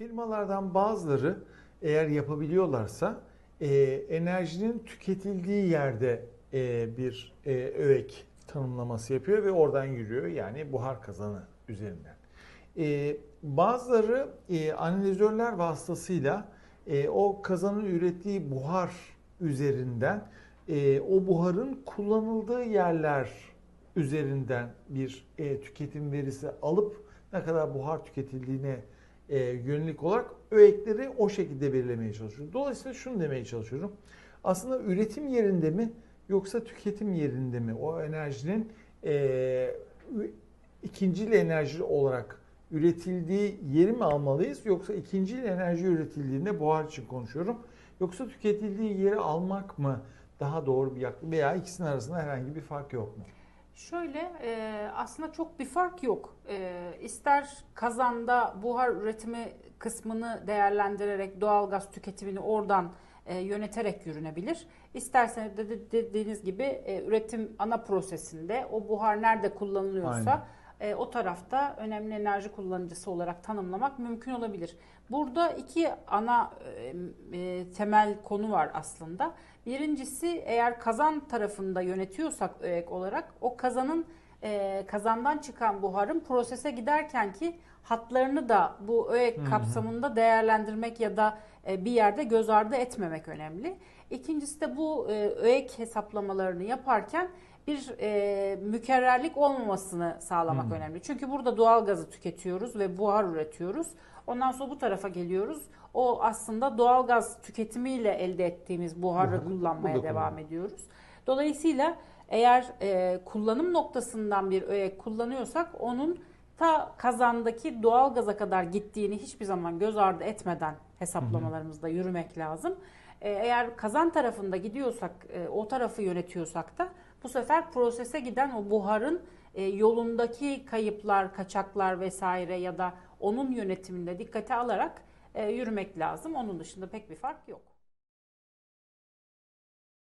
Firmalardan bazıları eğer yapabiliyorlarsa e, enerjinin tüketildiği yerde e, bir e, öğek tanımlaması yapıyor ve oradan yürüyor. Yani buhar kazanı üzerinden. E, bazıları e, analizörler vasıtasıyla e, o kazanın ürettiği buhar üzerinden e, o buharın kullanıldığı yerler üzerinden bir e, tüketim verisi alıp ne kadar buhar tüketildiğine e, yönelik olarak öğekleri o şekilde belirlemeye çalışıyorum. Dolayısıyla şunu demeye çalışıyorum. Aslında üretim yerinde mi yoksa tüketim yerinde mi o enerjinin e, ikincil enerji olarak üretildiği yeri mi almalıyız yoksa ikincil enerji üretildiğinde buhar için konuşuyorum. Yoksa tüketildiği yeri almak mı daha doğru bir yaklaşım veya ikisinin arasında herhangi bir fark yok mu? Şöyle e, aslında çok bir fark yok. E, ister kazanda buhar üretimi kısmını değerlendirerek doğalgaz tüketimini oradan e, yöneterek yürünebilir. İsterseniz de, de dediğiniz gibi e, üretim ana prosesinde o buhar nerede kullanılıyorsa e, o tarafta önemli enerji kullanıcısı olarak tanımlamak mümkün olabilir. Burada iki ana e, e, temel konu var aslında. Birincisi eğer kazan tarafında yönetiyorsak öğek olarak o kazanın e, kazandan çıkan buharın prosese giderken ki hatlarını da bu öğek Hı hı. kapsamında değerlendirmek ya da e, bir yerde göz ardı etmemek önemli. İkincisi de bu e, öğek hesaplamalarını yaparken bir e, mükerrerlik olmamasını sağlamak Hmm. önemli. Çünkü burada doğal gazı tüketiyoruz ve buhar üretiyoruz. Ondan sonra bu tarafa geliyoruz. O aslında doğal gaz tüketimiyle elde ettiğimiz buharı Buharı kullanmaya devam ediyoruz. Dolayısıyla eğer e, kullanım noktasından bir öğe kullanıyorsak onun ta kazandaki doğal gaza kadar gittiğini hiçbir zaman göz ardı etmeden hesaplamalarımızda yürümek lazım. E, eğer kazan tarafında gidiyorsak, e, o tarafı yönetiyorsak da bu sefer prosese giden o buharın e, yolundaki kayıplar, kaçaklar vesaire ya da onun yönetiminde dikkate alarak e, yürümek lazım. Onun dışında pek bir fark yok.